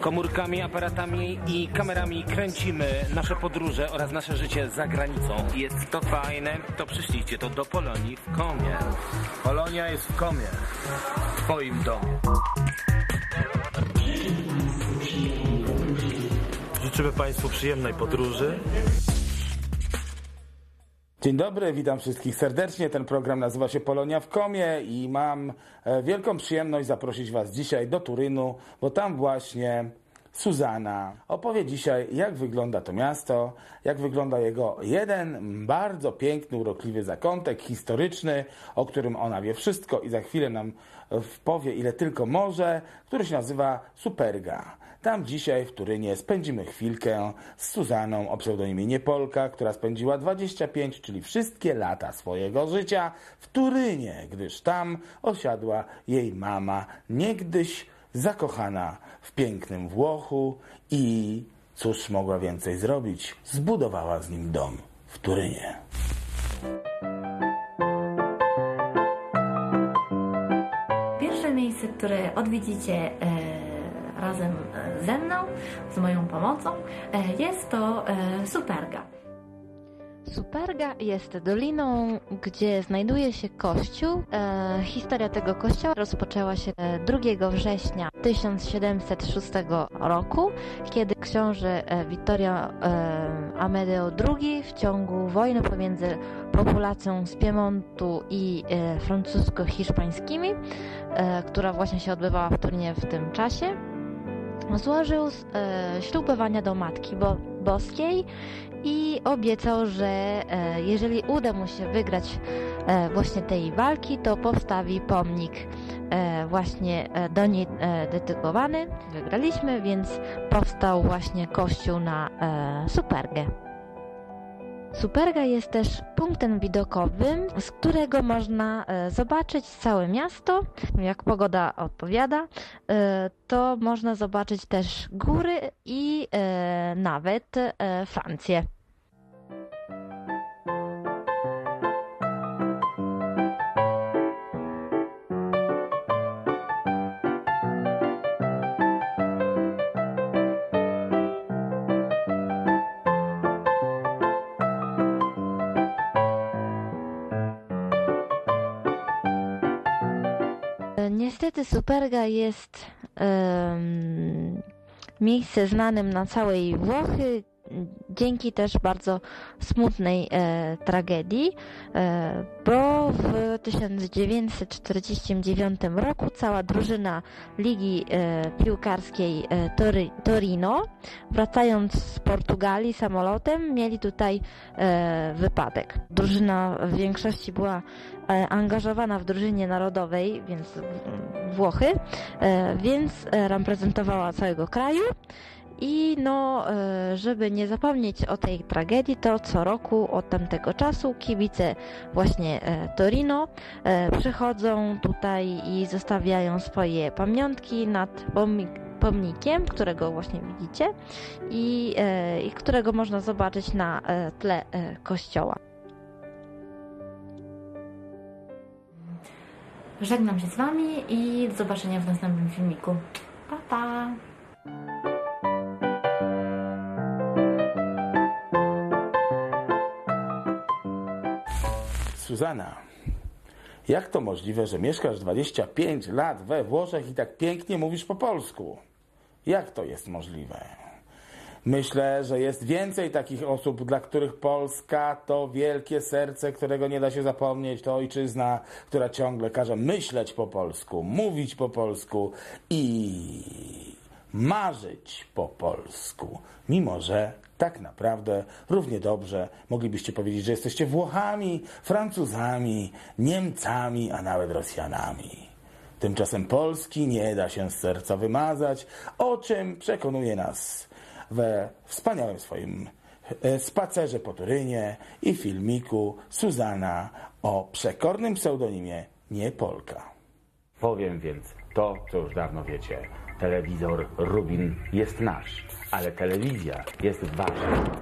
Komórkami, aparatami i kamerami kręcimy nasze podróże oraz nasze życie za granicą. Jest to fajne, to przyślijcie to do Polonii w Komie. Polonia jest w komie. W twoim domie. Życzymy Państwu przyjemnej podróży. Dzień dobry, witam wszystkich serdecznie. Ten program nazywa się Polonia w Komie i mam e, wielką przyjemność zaprosić Was dzisiaj do Turynu, bo tam właśnie Suzana opowie dzisiaj, jak wygląda to miasto, jak wygląda jego jeden bardzo piękny, urokliwy zakątek historyczny, o którym ona wie wszystko i za chwilę nam powie, ile tylko może, który się nazywa Superga. Tam dzisiaj w Turynie spędzimy chwilkę z Suzaną o pseudonimie Niepolka, która spędziła 25, czyli wszystkie lata swojego życia w Turynie, gdyż tam osiadła jej mama, niegdyś zakochana w pięknym Włochu i cóż mogła więcej zrobić? Zbudowała z nim dom w Turynie. Pierwsze miejsce, które odwiedzicie e, razem e, ze mną, z moją pomocą, e, jest to Superga. Superga jest doliną, gdzie znajduje się kościół. E, historia tego kościoła rozpoczęła się e, 2 września 1706 roku, kiedy książę e, Vittorio e, Amedeo II w ciągu wojny pomiędzy populacją z Piemontu i e, francusko-hiszpańskimi, e, która właśnie się odbywała w Turynie w tym czasie, złożył e, do Matki Bo Boskiej i obiecał, że e, jeżeli uda mu się wygrać e, właśnie tej walki, to powstawi pomnik e, właśnie do niej dedykowany. Wygraliśmy, więc powstał właśnie kościół na Supergę. Superga jest też punktem widokowym, z którego można e, zobaczyć całe miasto. Jak pogoda odpowiada, e, to można zobaczyć też góry i e, nawet Francję. Niestety Superga jest em, miejsce znanym na całej Włochy, dzięki też bardzo smutnej e, tragedii, e, bo w 1949 roku cała drużyna Ligi e, Piłkarskiej e, Tori, Torino, wracając z Portugalii samolotem, mieli tutaj e, wypadek. Drużyna w większości była e, angażowana w drużynie narodowej, więc Włochy, więc reprezentowała całego kraju. I no, e, żeby nie zapomnieć o tej tragedii, to co roku od tamtego czasu kibice właśnie e, Torino e, przychodzą tutaj i zostawiają swoje pamiątki nad pomnik- pomnikiem, którego właśnie widzicie i, i którego można zobaczyć na tle kościoła. Żegnam się z Wami i do zobaczenia w następnym filmiku. Pa, pa! Suzana, jak to możliwe, że mieszkasz 25 lat we Włoszech i tak pięknie mówisz po polsku? Jak to jest możliwe? Myślę, że jest więcej takich osób, dla których Polska to wielkie serce, którego nie da się zapomnieć, to ojczyzna, która ciągle każe myśleć po polsku, mówić po polsku i marzyć po polsku, mimo że tak naprawdę równie dobrze moglibyście powiedzieć, że jesteście Włochami, Francuzami, Niemcami, a nawet Rosjanami. Tymczasem Polski nie da się z serca wymazać, o czym przekonuje nas we wspaniałym swoim e, spacerze po Turynie i filmiku Suzana o przekornym pseudonimie Nie Polka. Powiem więc to, co już dawno wiecie. Telewizor Rubin jest nasz, ale telewizja jest wasza.